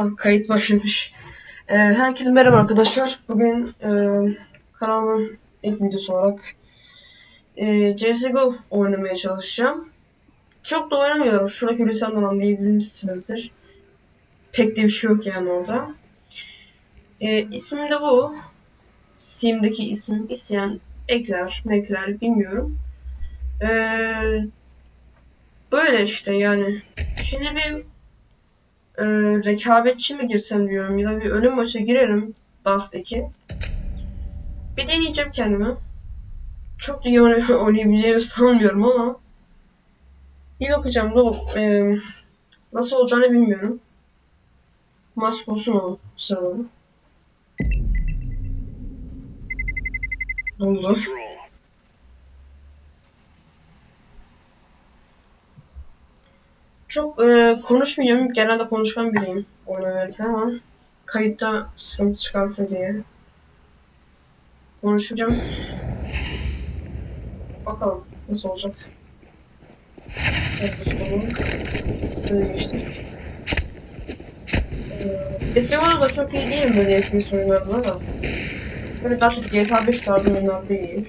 Tamam kayıt başlamış. Ee, herkese merhaba arkadaşlar. Bugün e, kanalımın ilk videosu olarak e, CSGO oynamaya çalışacağım. Çok da oynamıyorum. Şuradaki Hulusi'nden anlayabilmişsinizdir. Pek de bir şey yok yani orada. E, ismim de bu. Steam'deki ismim. İsteyen ekler, mekler bilmiyorum. E, böyle işte yani. Şimdi bir e, rekabetçi mi girsem diyorum ya da bir ölüm maça girerim Dust 2. Bir deneyeceğim kendimi. Çok iyi oynay- oynayabileceğimi sanmıyorum ama bir bakacağım da e, nasıl olacağını bilmiyorum. Maç bulsun o sırada. Buldu. Çok e, konuşmayacağım. Genelde konuşkan biriyim oynarken ama kayıtta sıkıntı çıkartır diye konuşacağım. Bakalım nasıl olacak. Böyle geçtik. Ee, da çok iyi değilim böyle FPS oyunlarında da. Böyle daha çok GTA 5 tarzı oyunlarda iyiyim.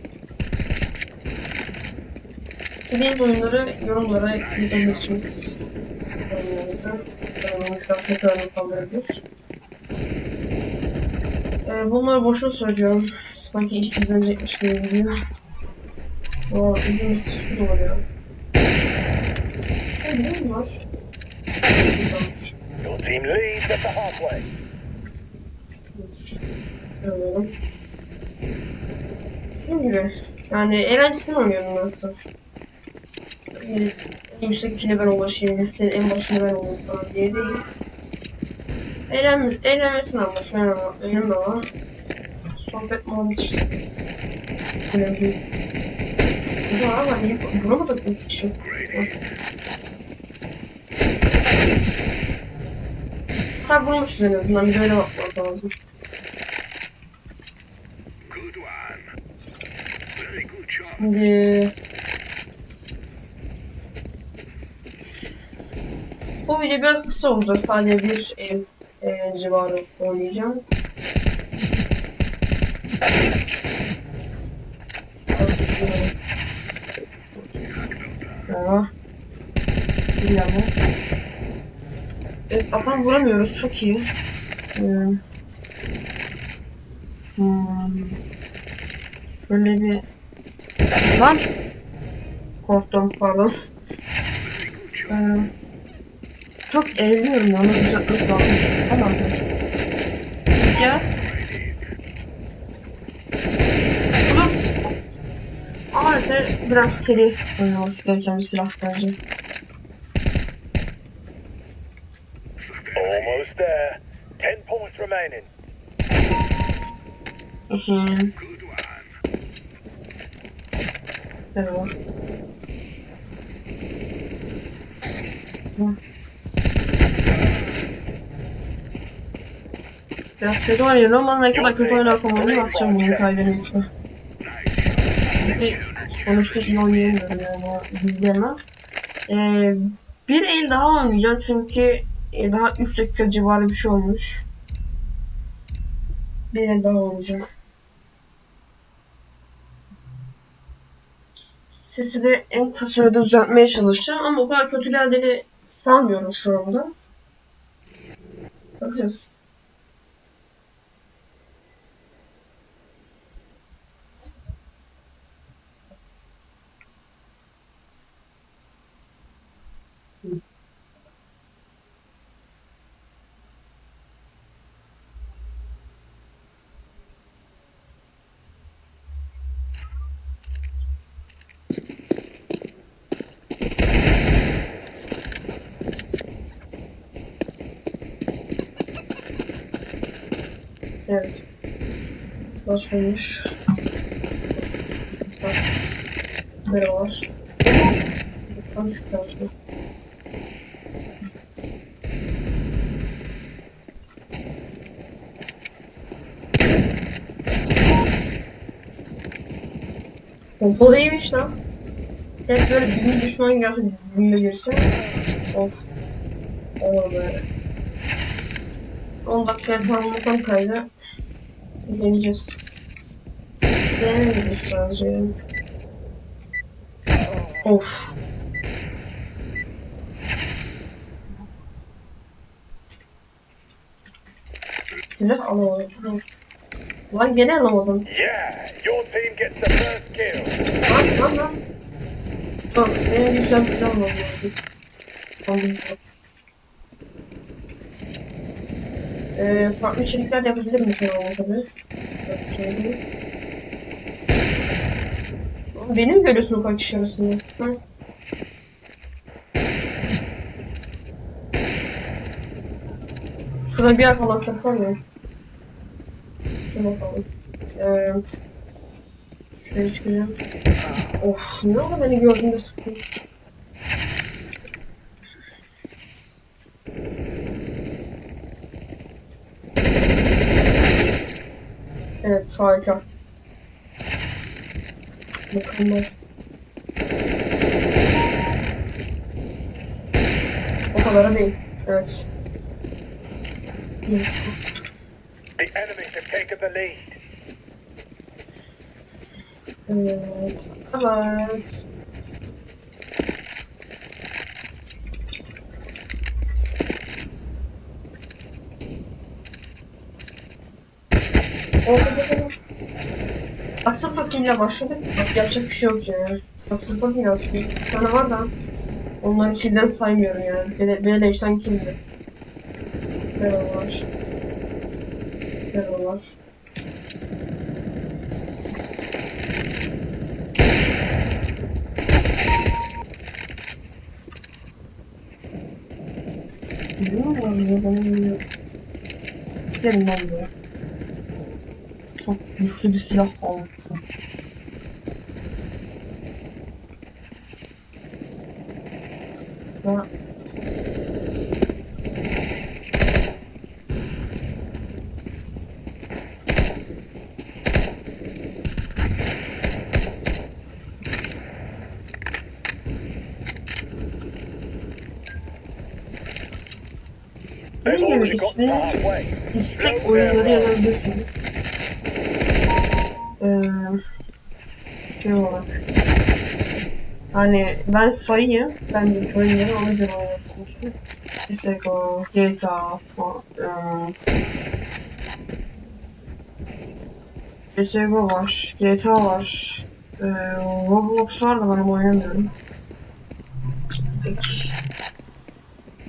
İstediğiniz oyunları yorumlara yazabilirsiniz. Yorumlarınıza. Yorumlarınızdan tekrarını kaldırabilir. Ee, bunları boşuna söylüyorum. Sanki hiç izlenecekmiş gibi geliyor. Valla izlemesi biliyor musun var? Your team leads at the halfway. Gibi yani eğlencesini oynuyorum. Yani en yüksek kile ben ulaşayım, senin en başında ben olayım falan diye değil. Eğlen, eğlenmesini anlaşıyorum ama önümde olan sohbet muhabbet işte. Önemli değil. Ya ama niye vuramadık bir kişi? Sen bulmuşsun en azından bir de öyle bakmak lazım. Şimdi bu video biraz kısa olacak. Sadece bir el e, civarı oynayacağım. Merhaba. Bir yana. Evet, adam vuramıyoruz. Çok iyi. Ee, hmm, böyle bir Lan. Korktum pardon. Ee, çok eğleniyorum ya. Onu düzeltmek lazım. Tamam. Ya. Ama Efe biraz seri oynaması gereken bir silah bence. Almost there. Ten points remaining. Hı hı. Merhaba. Hı. Biraz kötü oynuyorum ama ne kadar kötü oynarsam oynayayım atacağım bunu kaydını lütfen. Çünkü sonuçta iyi oynayamıyorum yani izleyemem. Ee, bir el daha oynayacağım çünkü e, daha 3 dakika civarı bir şey olmuş. Bir el daha oynayacağım. Sesi de en kısa sürede düzeltmeye çalışacağım ama o kadar kötü geldiğini sanmıyorum şu anda. Bakacağız. Evet. Başlamış. Bak. Merhabalar. Lütfen tarafta. Pompalı iyiymiş lan. Hep böyle bir düşman gelse dibime girse. Of. Olur böyle. 10 dakikaya tamamlasam kaydı. Deneyeceğiz. Denemedik sadece. Of. Silah alamadım. Lan gene alamadım. Yeah, your team gets the first kill. Lan lan lan. Dur, benim güzel silah almam lazım. Aldım. Ee, farklı içerikler de yapabilirim kanalda tabi. Benim görüyorsun o kaç kişi arasında. Hı? Şurada bir yer falan saklar mı? Dur bakalım. Ee, şuraya çıkacağım. Of ne oldu beni gördüğünde sıktın. Evet harika. Mükemmel. O kadar değil. Evet. The enemies have taken the lead. Evet. Evet. Asıl fakirle başladık. Bak yapacak bir şey yok yani. Asıl fakir aslında. Bir tane var da. Onların kilden saymıyorum yani. Bele, bele işten kildi. Merhabalar. Merhabalar. Bilmiyorum ben bilmiyorum. Gelin lan buraya. Çok güçlü bir silah aldım. Ya. Dediğim gibi istediğiniz istek oyunları yazabilirsiniz. Ee, şey olarak. Hani ben sayayım, ben de oyunları ona göre oynatmışım. CSGO, GTA falan. Ee, CSGO var, GTA var. Ee, Roblox var da ben oynamıyorum. Peki.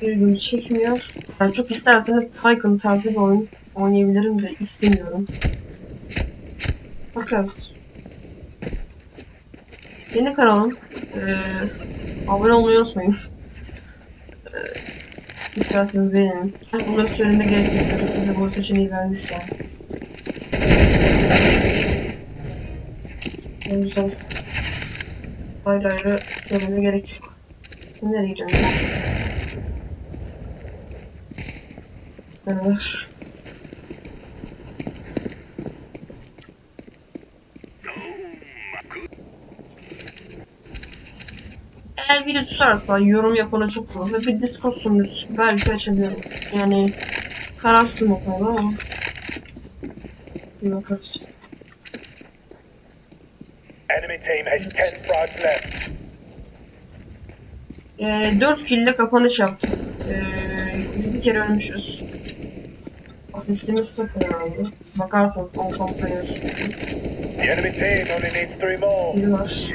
Bir gün çekmiyor. Yani çok isterseniz Tycoon tarzı bir oyun oynayabilirim de istemiyorum. Bakarız. Yeni kanalım. Ee, abone olmayı unutmayın. Ee, isterseniz beğenin. Bunları söylemeye gerek yok. Size bu seçeneği vermişler. O yüzden ayrı ayrı söylemeye gerek yok. Nereye gidiyorum? Merhabalar. Eğer video tutarsa yorum yapana çok ve bir Discord sunucusu belki açabilirim. Yani kararsın o konuda ama bir bakarız. Enemy team has 10 frogs left. Ee, 4 kill ile kapanış yaptım. Ee, 7 kere ölmüşüz. Listemiz sıfır herhalde. Siz bakarsanız 10 player. The enemy team only needs three more. Biri var.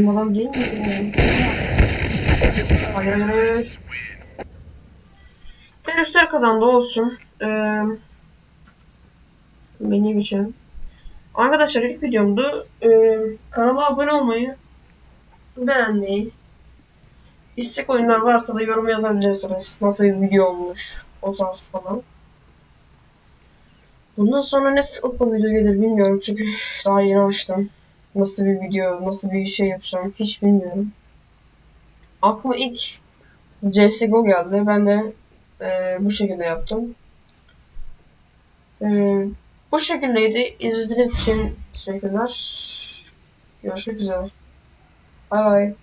Bizim adam değil mi? Teröristler kazandı olsun. Ee, menüye geçelim. Arkadaşlar ilk videomdu. Ee, kanala abone olmayı, beğenmeyi, istek oyunlar varsa da yorum yazabilirsiniz. Nasıl bir video olmuş, o tarz falan. Bundan sonra ne sıklıkla video gelir bilmiyorum çünkü daha yeni açtım. Nasıl bir video, nasıl bir şey yapacağım hiç bilmiyorum. Aklıma ilk CSGO geldi. Ben de e, bu şekilde yaptım. E, bu şekildeydi. İzlediğiniz için teşekkürler. Görüşmek üzere. Bay bay.